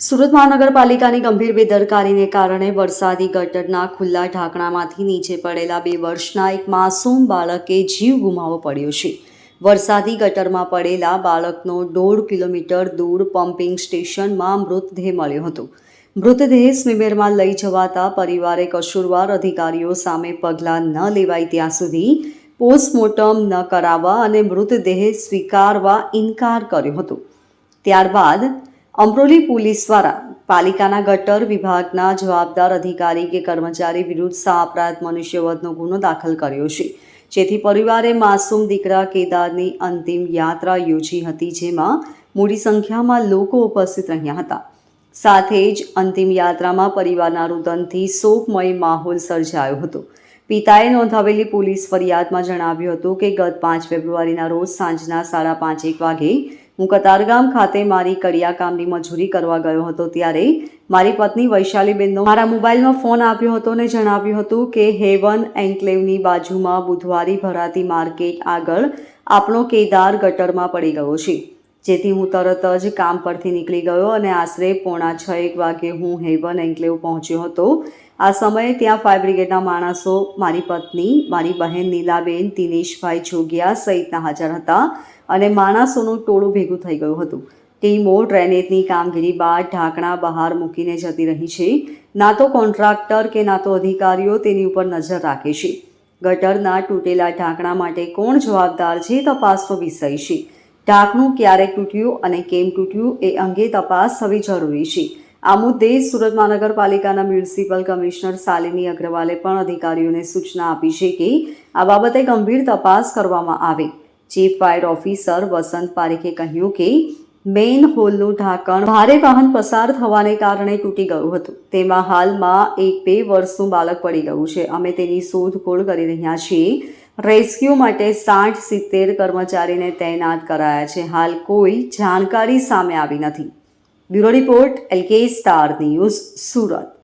સુરત મહાનગરપાલિકાની ગંભીર બેદરકારીને કારણે વરસાદી ગટરના ખુલ્લા ઢાંકણામાંથી નીચે પડેલા બે વર્ષના એક માસૂમ બાળકે જીવ ગુમાવવો પડ્યો છે. વરસાદી ગટરમાં પડેલા બાળકનો દોઢ કિલોમીટર દૂર પમ્પિંગ સ્ટેશનમાં મૃતદેહ મળ્યો હતો. મૃતદેહ સ્વિમેરમાં લઈ જવાતા પરિવારે કસૂરવાર અધિકારીઓ સામે પગલાં ન લેવાય ત્યાં સુધી પોસ્ટમોર્ટમ ન કરાવવા અને મૃતદેહ સ્વીકારવા ઇનકાર કર્યો હતો. ત્યારબાદ અમરોલી પોલીસ દ્વારા પાલિકાના ગટર વિભાગના જવાબદાર અધિકારી કે કર્મચારી વિરુદ્ધ સાપરાધ મનુષ્યવધનો ગુનો દાખલ કર્યો છે. જેથી પરિવારે માસૂમ દીકરા કેદારની અંતિમ યાત્રા યોજી હતી જેમાં મોટી સંખ્યામાં લોકો ઉપસ્થિત રહ્યા હતા. સાથે જ અંતિમ યાત્રામાં પરિવારના રુદનથી શોકમય માહોલ સર્જાયો હતો. પિતાએ નોંધાવેલી પોલીસ ફરિયાદમાં જણાવ્યું હતું કે ગત પાંચ ફેબ્રુઆરીના રોજ સાંજના સાડા પાંચેક વાગે હું કતારગામ ખાતે મારી કડિયા કામની મજૂરી કરવા ગયો હતો ત્યારે મારી પત્ની વૈશાલીબેનનો મારા મોબાઈલમાં ફોન આવ્યો હતો અને જણાવ્યું હતું કે હેવન એન્કલેવની બાજુમાં બુધવારી ભરાતી માર્કેટ આગળ આપણો કેદાર ગટરમાં પડી ગયો છે. જેથી હું તરત જ કામ પરથી નીકળી ગયો અને આશરે પોણા છ એક વાગે હું હેવન એન્કલેવ પહોંચ્યો હતો. આ સમયે ત્યાં ફાયર બ્રિગેડના માણસો, મારી પત્ની, મારી બહેન નીલાબેન, દિનેશભાઈ જોગિયા સહિતના હાજર હતા અને માણસોનું ટોળું ભેગું થઈ ગયું હતું. ટીમો ડ્રેનેજની કામગીરી બાદ ઢાંકણા બહાર મૂકીને જતી રહી છે. ના તો કોન્ટ્રાક્ટર કે ના તો અધિકારીઓ તેની ઉપર નજર રાખે છે. ગટરના તૂટેલા ઢાંકણા માટે કોણ જવાબદાર છે તપાસનો વિષય છે. ઢાંકણું ક્યારે તૂટ્યું અને કેમ તૂટ્યું એ અંગે તપાસ થવી જરૂરી છે. આ મુદ્દે સુરત મહાનગરપાલિકાના મ્યુનિસિપલ કમિશનર શાલિની અગ્રવાલે પણ અધિકારીઓને સૂચના આપી છે કે આ બાબતે ગંભીર તપાસ કરવામાં આવે. ચીફ ફાયર ઓફિસર વસંત પારેખે કહ્યું કે મેઇન હોલનું ઢાંકણ ભારે વાહન પસાર થવાને કારણે તૂટી ગયું હતું. તેમાં હાલમાં એક બે વર્ષનું બાળક પડી ગયું છે. અમે તેની શોધખોળ કરી રહ્યા છીએ. રેસ્ક્યુ માટે સાઠ સિત્તેર કર્મચારીને તૈનાત કરાયા છે. હાલ કોઈ જાણકારી સામે આવી નથી. Bureau report, LK star news Surat.